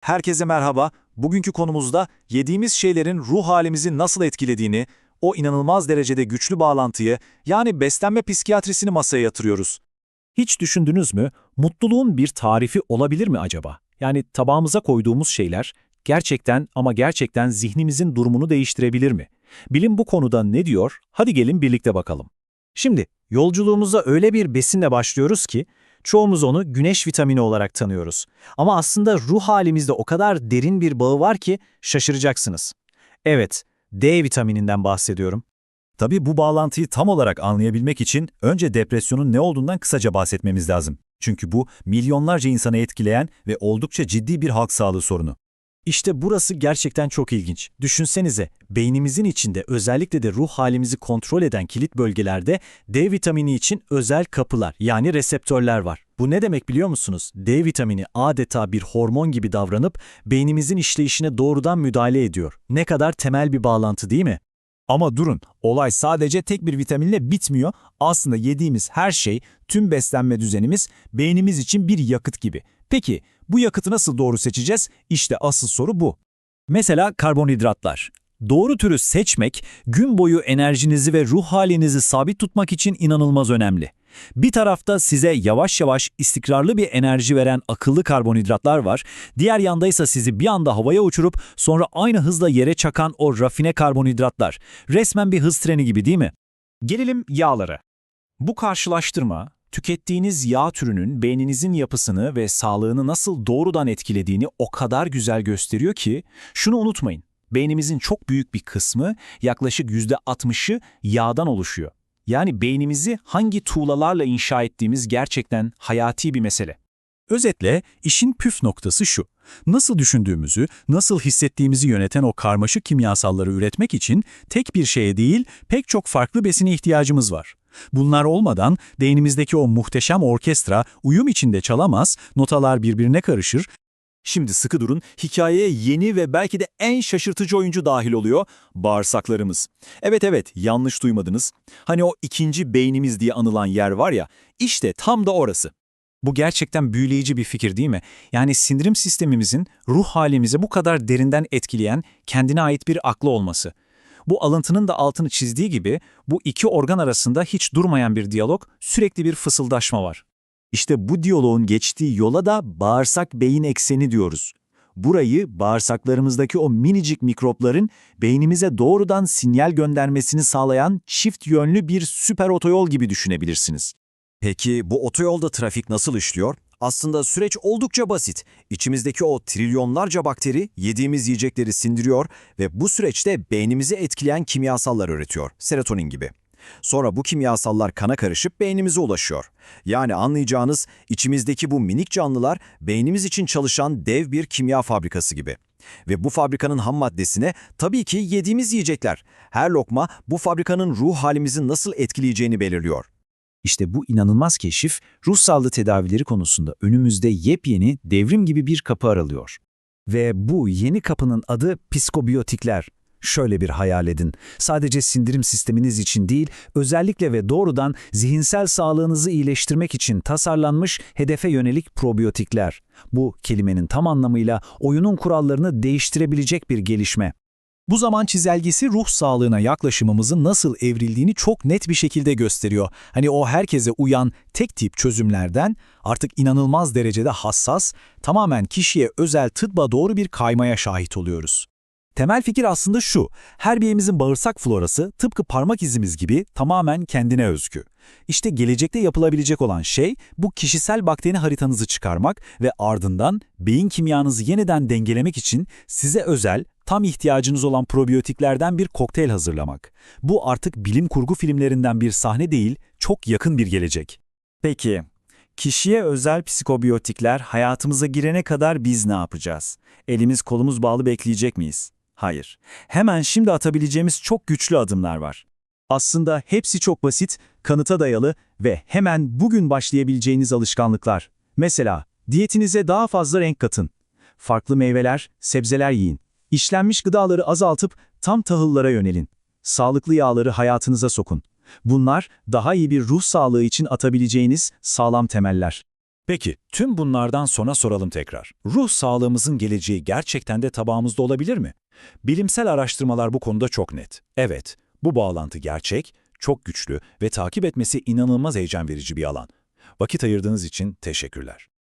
Herkese merhaba. Bugünkü konumuzda yediğimiz şeylerin ruh halimizi nasıl etkilediğini, o inanılmaz derecede güçlü bağlantıyı, yani beslenme psikiyatrisini masaya yatırıyoruz. Hiç düşündünüz mü? Mutluluğun bir tarifi olabilir mi acaba? Yani tabağımıza koyduğumuz şeyler gerçekten ama gerçekten zihnimizin durumunu değiştirebilir mi? Bilim bu konuda ne diyor? Hadi gelin birlikte bakalım. Şimdi yolculuğumuza öyle bir besinle başlıyoruz ki çoğumuz onu güneş vitamini olarak tanıyoruz. Ama aslında ruh halimizde o kadar derin bir bağı var ki şaşıracaksınız. Evet, D vitamininden bahsediyorum. Tabii bu bağlantıyı tam olarak anlayabilmek için önce depresyonun ne olduğundan kısaca bahsetmemiz lazım. Çünkü bu milyonlarca insanı etkileyen ve oldukça ciddi bir halk sağlığı sorunu. İşte burası gerçekten çok ilginç. Düşünsenize, beynimizin içinde özellikle de ruh halimizi kontrol eden kilit bölgelerde D vitamini için özel kapılar yani reseptörler var. Bu ne demek biliyor musunuz? D vitamini adeta bir hormon gibi davranıp beynimizin işleyişine doğrudan müdahale ediyor. Ne kadar temel bir bağlantı değil mi? Ama durun, olay sadece tek bir vitaminle bitmiyor. Aslında yediğimiz her şey, tüm beslenme düzenimiz beynimiz için bir yakıt gibi. Peki bu yakıtı nasıl doğru seçeceğiz? İşte asıl soru bu. Mesela karbonhidratlar. Doğru türü seçmek, gün boyu enerjinizi ve ruh halinizi sabit tutmak için inanılmaz önemli. Bir tarafta size yavaş yavaş istikrarlı bir enerji veren akıllı karbonhidratlar var, diğer yanda ise sizi bir anda havaya uçurup sonra aynı hızla yere çakan o rafine karbonhidratlar. Resmen bir hız treni gibi değil mi? Gelelim yağlara. Bu karşılaştırma, tükettiğiniz yağ türünün beyninizin yapısını ve sağlığını nasıl doğrudan etkilediğini o kadar güzel gösteriyor ki, şunu unutmayın, beynimizin çok büyük bir kısmı, yaklaşık %60'ı yağdan oluşuyor. Yani beynimizi hangi tuğlalarla inşa ettiğimiz gerçekten hayati bir mesele. Özetle işin püf noktası şu. Nasıl düşündüğümüzü, nasıl hissettiğimizi yöneten o karmaşık kimyasalları üretmek için tek bir şeye değil, pek çok farklı besine ihtiyacımız var. Bunlar olmadan beynimizdeki o muhteşem orkestra uyum içinde çalamaz, notalar birbirine karışır, Şimdi sıkı durun, hikayeye yeni ve belki de en şaşırtıcı oyuncu dahil oluyor, bağırsaklarımız. Evet evet, yanlış duymadınız. Hani o ikinci beynimiz diye anılan yer var ya, işte tam da orası. Bu gerçekten büyüleyici bir fikir değil mi? Yani sindirim sistemimizin ruh halimizi bu kadar derinden etkileyen kendine ait bir aklı olması. Bu alıntının da altını çizdiği gibi bu iki organ arasında hiç durmayan bir diyalog, sürekli bir fısıldaşma var. İşte bu diyaloğun geçtiği yola da bağırsak-beyin ekseni diyoruz. Burayı bağırsaklarımızdaki o minicik mikropların beynimize doğrudan sinyal göndermesini sağlayan çift yönlü bir süper otoyol gibi düşünebilirsiniz. Peki bu otoyolda trafik nasıl işliyor? Aslında süreç oldukça basit. İçimizdeki o trilyonlarca bakteri yediğimiz yiyecekleri sindiriyor ve bu süreçte beynimizi etkileyen kimyasallar üretiyor, serotonin gibi. Sonra bu kimyasallar kana karışıp beynimize ulaşıyor. Yani anlayacağınız içimizdeki bu minik canlılar beynimiz için çalışan dev bir kimya fabrikası gibi. Ve bu fabrikanın ham maddesine tabii ki yediğimiz yiyecekler. Her lokma bu fabrikanın ruh halimizi nasıl etkileyeceğini belirliyor. İşte bu inanılmaz keşif, ruh sağlığı tedavileri konusunda önümüzde yepyeni, devrim gibi bir kapı aralıyor. Ve bu yeni kapının adı psikobiyotikler. Şöyle bir hayal edin. Sadece sindirim sisteminiz için değil, özellikle ve doğrudan zihinsel sağlığınızı iyileştirmek için tasarlanmış hedefe yönelik probiyotikler. Bu kelimenin tam anlamıyla oyunun kurallarını değiştirebilecek bir gelişme. Bu zaman çizelgesi ruh sağlığına yaklaşımımızın nasıl evrildiğini çok net bir şekilde gösteriyor. Hani o herkese uyan tek tip çözümlerden artık inanılmaz derecede hassas, tamamen kişiye özel tıbba doğru bir kaymaya şahit oluyoruz. Temel fikir aslında şu, her birimizin bağırsak florası tıpkı parmak izimiz gibi tamamen kendine özgü. İşte gelecekte yapılabilecek olan şey bu kişisel bakteri haritanızı çıkarmak ve ardından beyin kimyanızı yeniden dengelemek için size özel, tam ihtiyacınız olan probiyotiklerden bir kokteyl hazırlamak. Bu artık bilim kurgu filmlerinden bir sahne değil, çok yakın bir gelecek. Peki, kişiye özel psikobiyotikler hayatımıza girene kadar biz ne yapacağız? Elimiz kolumuz bağlı bekleyecek miyiz? Hayır. Hemen şimdi atabileceğimiz çok güçlü adımlar var. Aslında hepsi çok basit, kanıta dayalı ve hemen bugün başlayabileceğiniz alışkanlıklar. Mesela diyetinize daha fazla renk katın. Farklı meyveler, sebzeler yiyin. İşlenmiş gıdaları azaltıp tam tahıllara yönelin. Sağlıklı yağları hayatınıza sokun. Bunlar daha iyi bir ruh sağlığı için atabileceğiniz sağlam temeller. Peki, tüm bunlardan sonra soralım tekrar. Ruh sağlığımızın geleceği gerçekten de tabağımızda olabilir mi? Bilimsel araştırmalar bu konuda çok net. Evet, bu bağlantı gerçek, çok güçlü ve takip etmesi inanılmaz heyecan verici bir alan. Vakit ayırdığınız için teşekkürler.